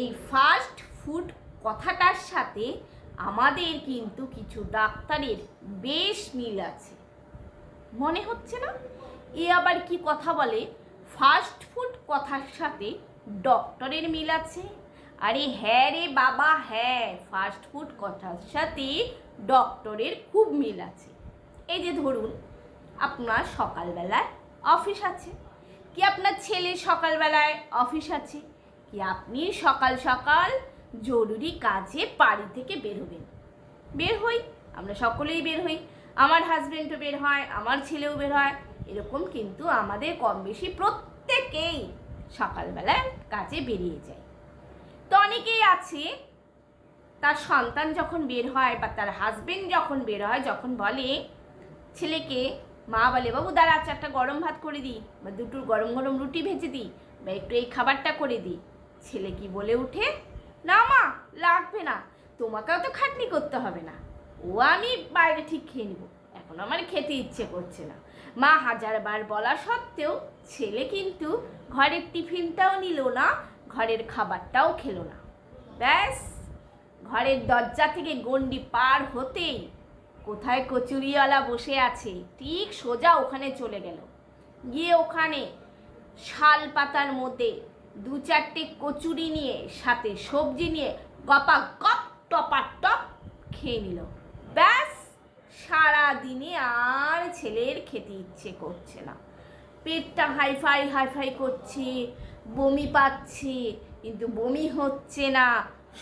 এই fast food কথাটার সাথে আমাদের কিন্তু কিছু ডাক্তারের বেশ মিল আছে। মনে হচ্ছে না? এ আবার কি কথা বলে? ফাস্ট ফুড কথার সাথে ডক্টরের মিল আছে? আরে হ্যাঁ রে বাবা হ্যাঁ ফাস্ট ফুড কথার সাথে ডক্টরের খুব মিল আছে। এই যে ধরুন, আপনার সকালবেলায় অফিস আছে। কি আপনার ছেলে সকালবেলায় অফিস আছে? আপনি সকাল সকাল জরুরি কাজে বাড়ি থেকে বের হবেন। বের হই, আমরা সকলেই বের হই। আমার হাজব্যান্ডও বের হয়, আমার ছেলেও বের হয়। এরকম কিন্তু আমাদের কম বেশি প্রত্যেকেই সকালবেলায় কাজে বেরিয়ে যায়। তো অনেকেই আছে, তার সন্তান যখন বের হয় বা তার হাজবেন্ড যখন বের হয়, যখন বলে, ছেলেকে মা বলে, বাবু দাঁড়া চারটা গরম ভাত করে দিই বা দুটো গরম গরম রুটি ভেজে দিই বা একটু এই খাবারটা করে দিই। ছেলে কি বলে উঠে না মা, লাগবে না। তোমাকেও তো খাটনি করতে হবে না। ও আমি বাইরে ঠিক খেয়ে নিব। এখন আমার খেতে ইচ্ছে করছে না। মা হাজারবার বলা সত্ত্বেও ছেলে কিন্তু ঘরের টিফিনটাও নিল না, ঘরের খাবারটাও খেলো না। ব্যাস, ঘরের দরজা থেকে গন্ডি পার হতেই কোথায় কচুরিওয়ালা বসে আছে? ঠিক সোজা ওখানে চলে গেল। গিয়ে ওখানে শাল পাতার মধ্যে দু চারটে কচুরি নিয়ে, সাথে সবজি নিয়ে গপা গপ টপা টপ খেয়ে নিল। ব্যাস সারা দিনে আর ছেলের খেতে ইচ্ছে করছে না। পেটটা হাইফাই হাইফাই করছে, বমি পাচ্ছে, কিন্তু বমি হচ্ছে না,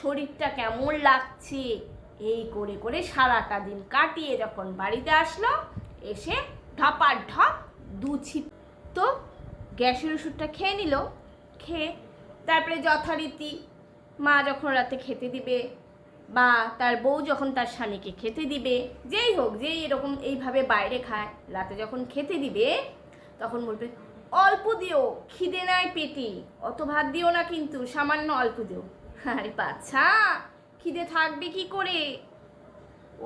শরীরটা কেমন লাগছে? এই করে করে সারাটা দিন কাটিয়ে যখন বাড়িতে আসলো, এসে ঢপা ঢপ দু তো গ্যাসের ওষুধটা খেয়ে নিল। খেয়ে, তারপরে যথারীতি মা যখন রাতে খেতে দিবে বা তার বউ যখন তার স্বামীকে খেতে দিবে, যেই হোক, যেই এরকম এইভাবে বাইরে খায়, রাতে যখন খেতে দিবে, তখন বলবে, অল্প দিও, খিদে নাই পেটি, অত ভাত দিও না কিন্তু, সামান্য অল্প দিও। আরে বাচ্চা খিদে থাকবে কি করে?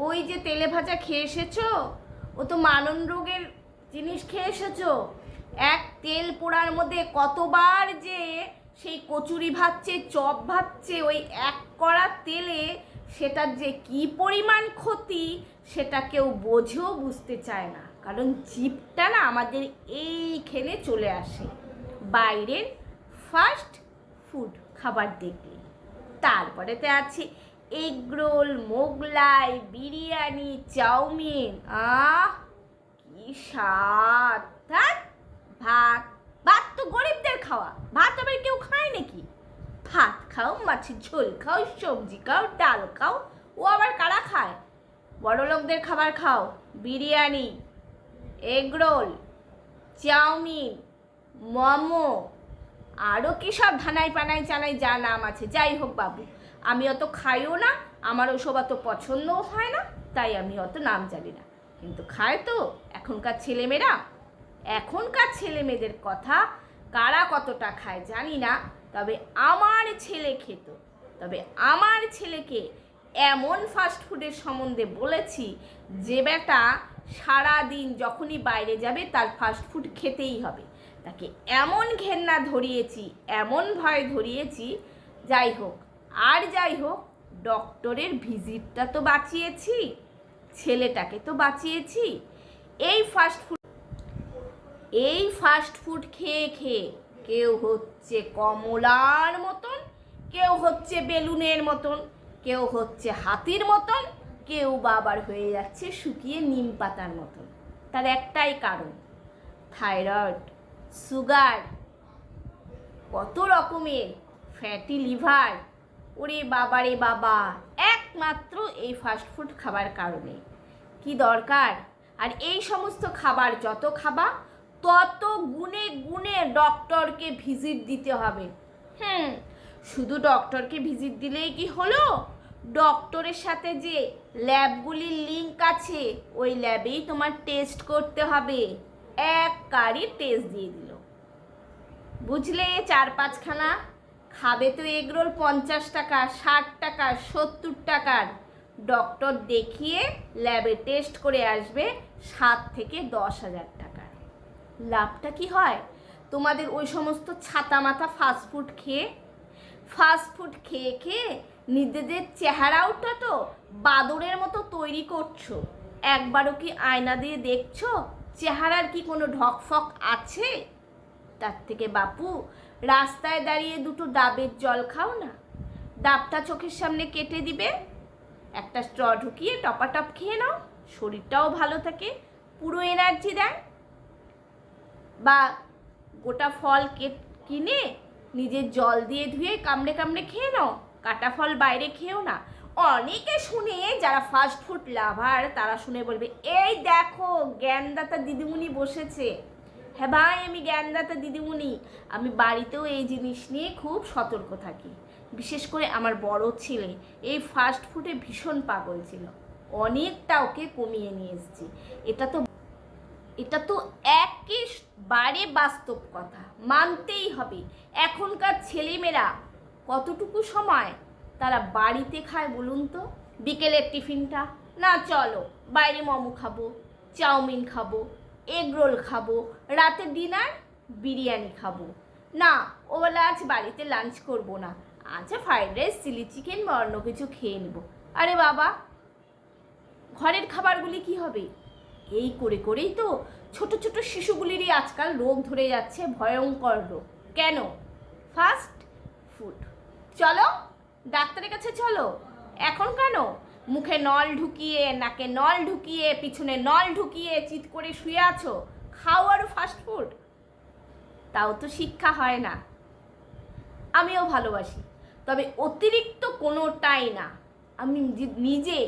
ওই যে তেলে ভাজা খেয়ে এসেছ, ও তো মানন রোগের জিনিস খেয়ে এসেছ। এক তেল পোড়ার মধ্যে কতবার যে সেই কচুরি ভাজছে, চপ ভাজছে, ওই এক কড়া তেলে সেটার যে কি পরিমাণ ক্ষতি সেটা কেউ বোঝেও বুঝতে চায় না। কারণ জিপটা না আমাদের এইখানে চলে আসে। বাইরের ফাস্ট ফুড খাবার দেখলে। তারপরেতে আছে egg roll Mughlai, biryani, chowmein. আহ, কি স্বাদ! ভাত ভাত তো গরিবদের খাওয়া। ভাত আবার কেউ খায় নাকি? ভাত খাও, মাছের ঝোল খাও, সবজি খাও, ডাল খাও, ও আবার কারা খায়? বড় লোকদের খাবার খাও, বিরিয়ানি এগরোল চাউমিন, মোমো। আরও কী সব ধানাই পানাই চানাই যা নাম আছে, যাই হোক বাবু। আমি অত খাইও না, আমার ওসব অত পছন্দও হয় না, তাই আমি অত নাম জানি না। কিন্তু খায় তো, এখনকার ছেলেমেয়েরা। এখনকার ছেলে মেয়েদের কথা কারা কতটা খায় জানি না, তবে আমার ছেলে খেত। তবে আমার ছেলেকে এমন ফাস্ট ফুডের সম্বন্ধে বলেছি যে বেটা সারা দিন যখনই বাইরে যাবে তার ফাস্ট ফুড খেতেই হবে। তাকে এমন ঘেন্না ধরিয়েছি, এমন ভয় ধরিয়েছি, যাই হোক, আর যাই হোক ডক্টরের ভিজিটটা তো বাঁচিয়েছি, ছেলেটাকে তো বাঁচিয়েছি, এই ফাস্ট ফুড এই ফাস্ট ফুড খেয়ে খেয়ে কেউ হচ্ছে কমলার মতন, কেউ হচ্ছে বেলুনের মতন, কেউ হচ্ছে হাতির মতন, কেউ বাবার হয়ে যাচ্ছে শুকিয়ে নিম পাতার মতন। তার একটাই কারণ, থাইরয়েড, সুগার, কত রকমের ফ্যাটি লিভার ওরে বাবা রে বাবা, একমাত্র এই ফাস্টফুড খাবার কারণে। কি দরকার? আর এই সমস্ত খাবার যত খাবা তত গুণে গুণে ডক্টরকে ভিজিট দিতে হবে। হুম। শুধু ডক্টরকে ভিজিট দিলেই কি হলো? ডক্টরের সাথে যে ল্যাবগুলির লিঙ্ক আছে ওই ল্যাবেই তোমার টেস্ট করতে হবে। এক কারি টেস্ট দিয়ে দিল। বুঝলে চার পাঁচখানা? খাবে তো এগরোল পঞ্চাশ টাকা ষাট টাকা সত্তর টাকার। ডক্টর দেখিয়ে ল্যাবে টেস্ট করে আসবে সাত থেকে দশ হাজার টাকার লাভটা কি হয়? তোমাদের ওই সমস্ত ছাতা মাথা ফাস্টফুড খেয়ে ফাস্টফুড খেয়ে খেয়ে নিজেদের চেহারাওটা তো বাদরের মতো তৈরি করছ। একবারও কি আয়না দিয়ে দেখছ চেহারার কি কোনো ঢকফক আছে? তার থেকে বাপু, রাস্তায় দাঁড়িয়ে দুটো ডাবের জল খাও না। ডাবটা চোখের সামনে কেটে দিবে, একটা স্ট্র ঢুকিয়ে টপাটপ খেয়ে নাও, শরীরটাও ভালো থাকে, পুরো এনার্জি দেয়। বা গোটা ফল কিনে নিজের জল দিয়ে ধুয়ে কামড়ে কামড়ে খেয়ে নাও। কাটা ফল বাইরে খেয়েও না। অনেকে শুনে যারা ফাস্ট ফুড লাভার তারা শুনে বলবে, এই দেখো, জ্ঞানদাতা দিদিমণি বসেছে। হ্যাঁ ভাই, আমি জ্ঞানদাতা দিদিমণি। আমি বাড়িতেও এই জিনিস নিয়ে খুব সতর্ক থাকি। বিশেষ করে আমার বড় ছেলে এই ফাস্ট ফুডে ভীষণ পাগল ছিল। অনেকটা ওকে কমিয়ে নিয়ে এসেছি। এটা তো এটা তো একেবারে বাস্তব কথা, মানতেই হবে। এখনকার ছেলেমেয়েরা কতটুকু সময় তারা বাড়িতে খায় বলুন তো? বিকেলের টিফিনটা, না, চলো, বাইরে মোমো খাব, চাউমিন খাব, এগ রোল খাব রাতের ডিনার, বিরিয়ানি খাব। না, ওবেলা আজ বাড়িতে লাঞ্চ করব না আচ্ছা ফ্রাইড রাইস, চিলি চিকেন বা অন্য কিছু খেয়ে নেব। আরে বাবা, ঘরের খাবারগুলি কি হবে? এই করে করেই তো ছোট ছোট শিশুগুলিরই আজকাল রোগ ধরে যাচ্ছে, ভয়ঙ্কর রোগ। কেন? ফাস্ট ফুড চলো, ডাক্তারের কাছে চলো। এখন কেন? মুখে নল ঢুকিয়ে, নাকে নল ঢুকিয়ে, পিছনে নল ঢুকিয়ে চিৎ করে শুয়ে আছো? খাও আরও ফাস্ট ফুড তাও তো শিক্ষা হয় না। আমিও ভালোবাসি। তবে অতিরিক্ত কোনোটাই না। আমি নিজে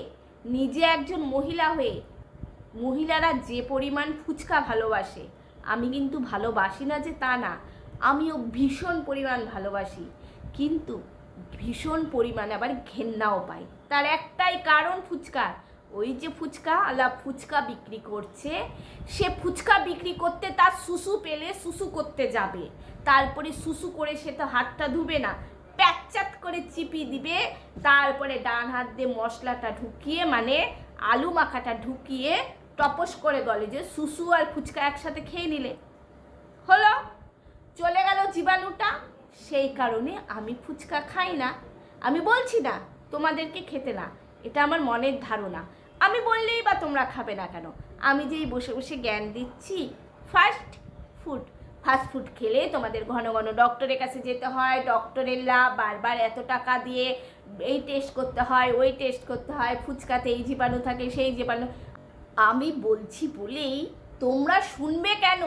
নিজে একজন মহিলা হয়ে মহিলারা যে পরিমাণ ফুচকা ভালোবাসে, আমি কিন্তু ভালোবাসি না যে তা না, আমিও ভীষণ পরিমাণ ভালোবাসি, কিন্তু ভীষণ পরিমাণে আবার ঘেন্নাও পাই। তার একটাই কারণ ফুচকা, ওই যে ফুচকা আলা ফুচকা বিক্রি করছে, সে ফুচকা বিক্রি করতে তার সুসু পেলে সুসু করতে যাবে, তারপরে সুসু করে সে তো হাতটা ধুবে না প্যাচ্চাত করে চিপি দিবে, তারপরে ডান হাত দিয়ে মশলাটা ঢুকিয়ে মানে আলু মাখাটা ঢুকিয়ে টপস করে গলে যে সুসু আর ফুচকা একসাথে খেয়ে নিলে। হলো, চলে গেল জীবাণুটা, সেই কারণে আমি ফুচকা খাই না। আমি বলছি না, তোমাদেরকে খেতে না, এটা আমার মনের ধারণা। আমি বললেই বা তোমরা খাবে না কেন? আমি যেই বসে বসে জ্ঞান দিচ্ছি ফার্স্ট ফুড ফাস্ট ফুড খেলে তোমাদের ঘন ঘন ডক্টরের কাছে যেতে হয়। ডক্টরের লাভ বারবার এত টাকা দিয়ে এই টেস্ট করতে হয়, ওই টেস্ট করতে হয়। ফুচকাতে এই জীবাণু থাকে, সেই জীবাণু। আমি বলছি বলেই তোমরা শুনবে কেন?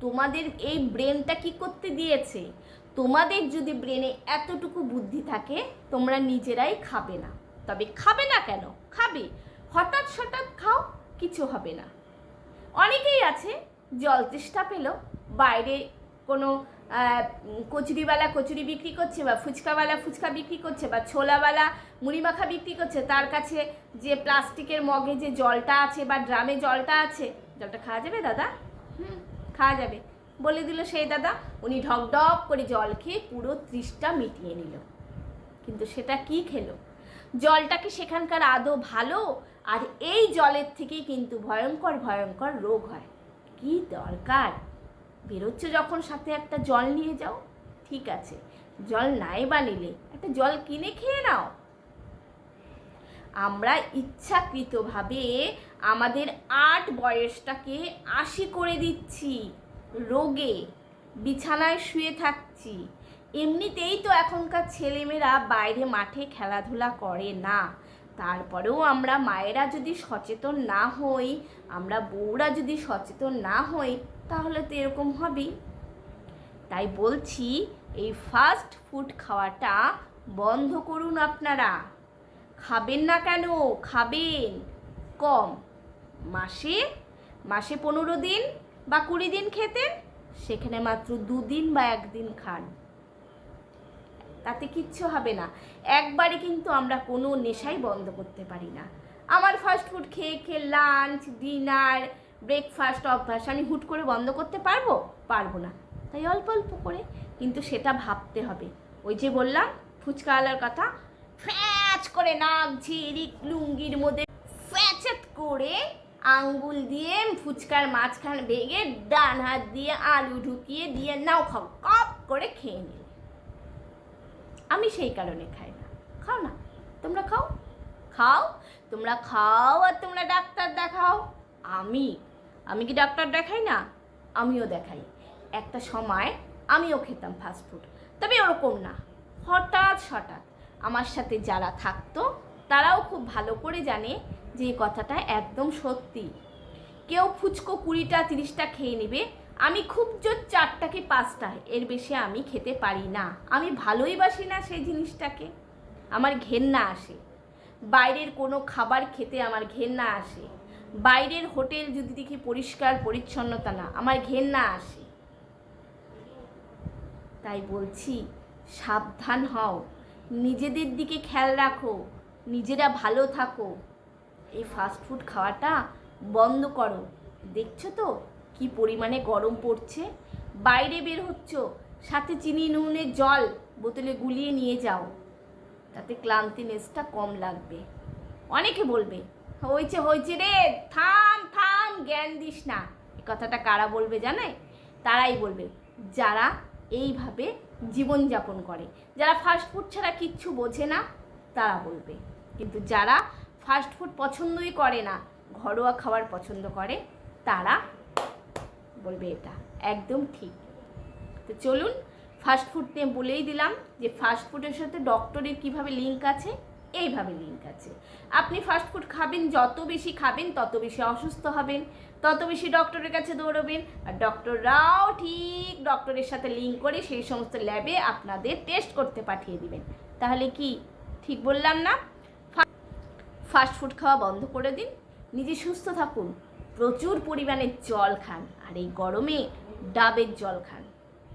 তোমাদের এই ব্রেনটা কি করতে দিয়েছে? তোমাদের যদি ব্রেনে এতটুকু বুদ্ধি থাকে, তোমরা নিজেরাই খাবে না। তবে খাবে না কেন? খাবে। হঠাৎ হঠাৎ খাও, কিছু হবে না। অনেকেই আছে, জল তেষ্টা পেল, বাইরে কোনো কচুরিওয়ালা কচুরি বিক্রি করছে বা ফুচকাওয়ালা ফুচকা বিক্রি করছে বা ছোলাওয়ালা মুড়ি মাখা বিক্রি করছে তার কাছে যে প্লাস্টিকের মগে যে জলটা আছে বা ড্রামে জলটা আছে জলটা খাওয়া যাবে দাদা? হুম। খাওয়া যাবে। বলে দিল সেই দাদা উনি ঢক ঢক করে জল খেয়ে পুরো ত্রিশটা মিটিয়ে নিল। কিন্তু সেটা কি খেলো? জলটা কি সেখানকার আদৌ ভালো? আর এই জলের থেকেই কিন্তু ভয়ঙ্কর ভয়ঙ্কর রোগ হয়। কি দরকার? বেরোচ্ছ যখন সাথে একটা জল নিয়ে যাও, ঠিক আছে। জল নাই বা নিলে একটা জল কিনে খেয়ে নাও। আমরা ইচ্ছাকৃতভাবে আমাদের আট বয়সটাকে আশি করে দিচ্ছি, রোগে, বিছানায় শুয়ে থাকছি। এমনিতেই তো এখনকার ছেলেমেয়েরা বাইরে মাঠে খেলাধুলা করে না। তারপরেও আমরা মায়েরা যদি সচেতন না হই, আমরা বউরা যদি সচেতন না হই তাহলে তো এরকম হবেই। তাই বলছি, এই ফাস্ট ফুড খাওয়াটা বন্ধ করুন আপনারা। খাবেন না কেন? খাবেন। কম। মাসে মাসে পনেরো দিন বা কুড়ি দিন খেতেন, সেখানে মাত্র দুদিন বা একদিন খান। তাতে কিচ্ছু হবে না। একবারে কিন্তু আমরা কোনো নেশাই বন্ধ করতে পারি না। আমার ফাস্ট ফুড খেয়ে খেয়ে লাঞ্চ ডিনার ব্রেকফাস্ট অভ্যাস আমি হুট করে বন্ধ করতে পারব? পারব না। তাই অল্প অল্প করে। কিন্তু সেটা ভাবতে হবে। ওই যে বললাম, ফুচকাওয়ালার কথা, ফ্যাচ করে নাক ঝিরিক লুঙ্গির মধ্যে ফ্যাচাত করে আঙ্গুল দিয়ে ফুচকার মাঝখান ভেঙে ডান হাত দিয়ে আলু ঢুকিয়ে দিয়ে নাও খাও, কপ করে খেয়ে নিল। আমি সেই কারণে খাই না। খাও না। তোমরা খাও? খাও। তোমরা খাও আর তোমরা ডাক্তার দেখাও। আমি আমি কি ডাক্তার দেখাই না? আমিও দেখাই। একটা সময় আমিও খেতাম ফাস্টফুড তবে ওরকম না। হঠাৎ হঠাৎ আমার সাথে যারা থাকতো, তারাও খুব ভালো করে জানে যে এই কথাটা একদম সত্যি। কেউ ফুচকো কুড়িটা, তিরিশটা খেয়ে নেবে। আমি খুব জোর চারটা কি পাঁচটা, এর বেশি আমি খেতে পারি না। আমি ভালোই বাসি না সেই জিনিসটাকে। আমার ঘেন্না আসে। বাইরের কোনো খাবার খেতে আমার ঘেন্না আসে। বাইরের হোটেল যদি দেখি পরিষ্কার, পরিচ্ছন্নতা না, আমার ঘেন্না আসে। তাই বলছি, সাবধান হও। নিজেদের দিকে খেয়াল রাখো। নিজেরা ভালো থাকো। এই ফাস্টফুড খাওয়াটা বন্ধ করো। দেখছ তো কি পরিমাণে গরম পড়ছে? বাইরে বের হচ্ছ, সাথে চিনি নুনের জল বোতলে গুলিয়ে নিয়ে যাও। তাতে ক্লান্তিনেসটা কম লাগবে। অনেকে বলবে হয়েছে হয়েছে রে। থাম থাম, জ্ঞান দিস না। কথাটা কারা বলবে জানে? তারাই বলবে। যারা এইভাবে জীবনযাপন করে। যারা ফাস্টফুড ছাড়া কিচ্ছু বোঝে না, তারা বলবে। কিন্তু যারা ফাস্টফুড পছন্দই করে না, ঘরোয়া খাবার পছন্দ করে, তারা বলবে এটা। একদম ঠিক। তো চলুন ফাস্টফুড নিয়ে বলেই দিলাম যে ফাস্টফুডের সাথে ডক্টরের কীভাবে লিঙ্ক আছে। এইভাবে লিঙ্ক আছে। আপনি ফাস্টফুড খাবেন, যত বেশি খাবেন, তত বেশি অসুস্থ হবেন, তত বেশি ডক্টরের কাছে দৌড়বেন, আর ডক্টররাও ঠিক ডক্টরের সাথে লিঙ্ক করে সেই সমস্ত ল্যাবে আপনাদের টেস্ট করতে পাঠিয়ে দিবেন। তাহলে কি, ঠিক বললাম না? ফাস্টফুড খাওয়া বন্ধ করে দিন, নিজে সুস্থ থাকুন, প্রচুর পরিমাণে জল খান, আর এই গরমে ডাবের জল খান।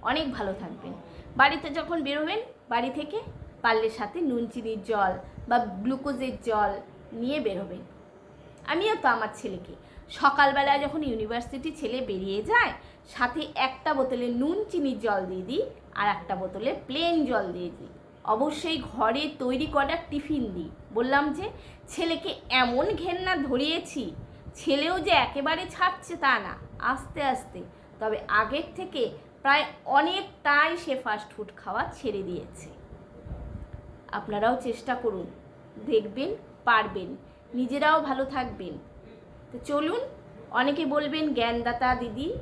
অনেক ভালো থাকবেন। বাড়িতে যখন বেরোবেন, বাড়ি থেকে পারলে সাথে নুন, চিনির জল বা গ্লুকোজের জল নিয়ে বেরোবেন। আমিও তো আমার ছেলেকে। সকালবেলা যখন ইউনিভার্সিটি ছেলে বেরিয়ে যায়, সাথে একটা বোতলে নুন, চিনির জল দিয়ে দিই আর একটা বোতলে প্লেন জল দিয়ে দিই। অবশ্যই ঘরে তৈরি করা টিফিন দিই। বললাম যে, ছেলেকে এমন ঘেন্না ধরিয়েছি, ছেলেও যে একেবারে ছাড়ছে তা না, আস্তে আস্তে। তবে আগের থেকে প্রায় অনেকটাই সে ফাস্ট ফুড খাওয়া ছেড়ে দিয়েছে। আপনারাও চেষ্টা করুন। দেখবেন, পারবেন। নিজেরাও ভালো থাকবেন। তো চলুন, অনেকে বলবেন, জ্ঞানদাতা দিদি।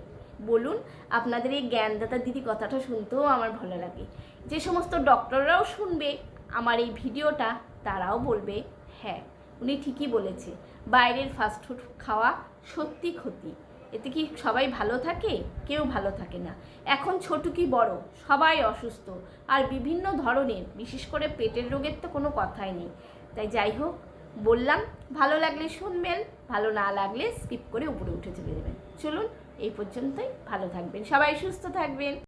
বলুন, আপনাদের এই জ্ঞানদাতা দিদি কথাটা শুনতেও আমার ভালো লাগে। যে সমস্ত ডক্টররাও শুনবে আমার এই ভিডিওটা, তারাও বলবে হ্যাঁ উনি ঠিকই বলেছে। বাইরের ফাস্টফুড খাওয়া সত্যি ক্ষতি। এতে কি সবাই ভালো থাকে? কেউ ভালো থাকে না। এখন ছোট কি বড়? সবাই অসুস্থ। আর বিভিন্ন ধরনের, বিশেষ করে পেটের রোগের তো কোনো কথাই নেই। তাই যাই হোক, বললাম, ভালো লাগলে শুনবেন, ভালো না লাগলে স্কিপ করে উপরে উঠে চলে যাবেন। চলুন, এই পর্যন্তই। ভালো থাকবেন। সবাই সুস্থ থাকবেন।